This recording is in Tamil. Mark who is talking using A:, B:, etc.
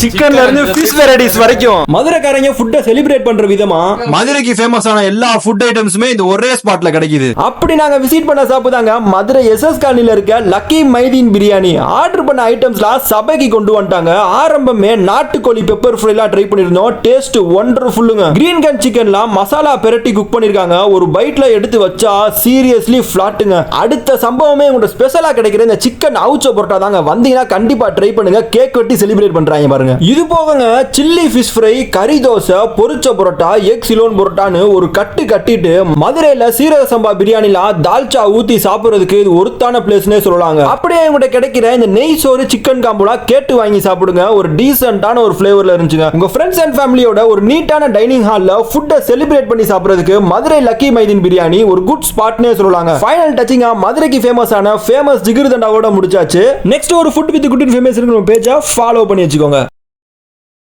A: சிக்கன்ல இருந்து ஃபிஷ் வெரைட்டிஸ் வரைக்கும். மதுரைக்காரங்க ஃபுட்டை செலிப்ரேட் பண்ற விதமா?
B: மதுரைக்கு ஃபேமஸான எல்லா ஃபுட் ஐட்டம்ஸுமே இந்த ஒரே ஸ்பாட்ல கிடைக்குது.
A: அப்படி நாங்க விசிட் பண்ண சாப்பிட்டாங்க மதுரை எஸ்எஸ் காலனில இருக்க லக்கி மைதீன் பிரியாணி ஆர்டர் பண்ண ஐட்டம்ஸ்லாம் சபைக்கு கொண்டு வந்துட்டாங்க. ஆரம்பமே நாட்டுக்கோழி பெப்பர் ஃப்ரைலாம் ட்ரை பண்ணிருந்தோம் டேஸ்ட் ஒண்டர்ஃபுல்லுங்க கிரீன் கன் சிக்கன்லாம் மசாலா பெரட்டி குக் பண்ணிருக்காங்க ஒரு பைட்ல எடுத்து வச்சா சீரியஸ்லி ஃபிளாட்டுங்க அடுத்த சம்பவமே உங்களோட ஸ்பெஷலா கிடைக்கிற இந்த சிக்கன் அவுச்ச பரோட்டா தாங்க. வந்தீங்கன்னா கண்டிப்பா ட்ரை பண்ணுங்க கேக் வெட்டி செலிப்ரேட் பண்றாங்க பாருங்க. இது போகங்க சில்லி ஃபிஷ் ஃப்ரை கறி தோசை பொரிச்ச பரோட்டா எக் சிலோன் பரோட்டான்னு ஒரு கட்டு கட்டிட்டு மதுரையில சீரக சம்பா பிரியாணிலாம் தால்ச்சா ஊத்தி சாப்பிடுறதுக்கு இது ஒருத்தான பிளேஸ்னே சொல்லலாங்க. அப்படியே உங்கள்கிட்ட கிடைக்கிற இந்த நெய் சோறு சிக்கன் காம்புலா கேட்டு வாங்கி சாப்பிடுங்க. ஒரு டீசென்ட்டான ஒரு ஃபிளேவர்ல இருந்துச்சுங்க. உங்க ஃப்ரெண்ட்ஸ் அண்ட் ஃபேமிலியோட ஒரு நீட்டான டைனிங் ஹால்ல ஃபுட்டை செலிப்ரேட் பண்ணி சாப்பிடுறதுக்கு மதுரை லக்கி மைதின் பிரியாணி ஒரு குட் ஸ்பாட்னே சொல்லலாங்க. ஃபைனல் டச்சிங்கா மதுரைக்கு ஃபேமஸான ஃபேமஸ் ஜிகிர்தண்டாவோட முடிச்சாச்சு. நெக்ஸ்ட் ஒரு ஃபுட் வித் குட் பிடிச்சிருக்கு நம்ம பேஜை ஃபாலோ பண்ணி வச்சுக்கோங்க.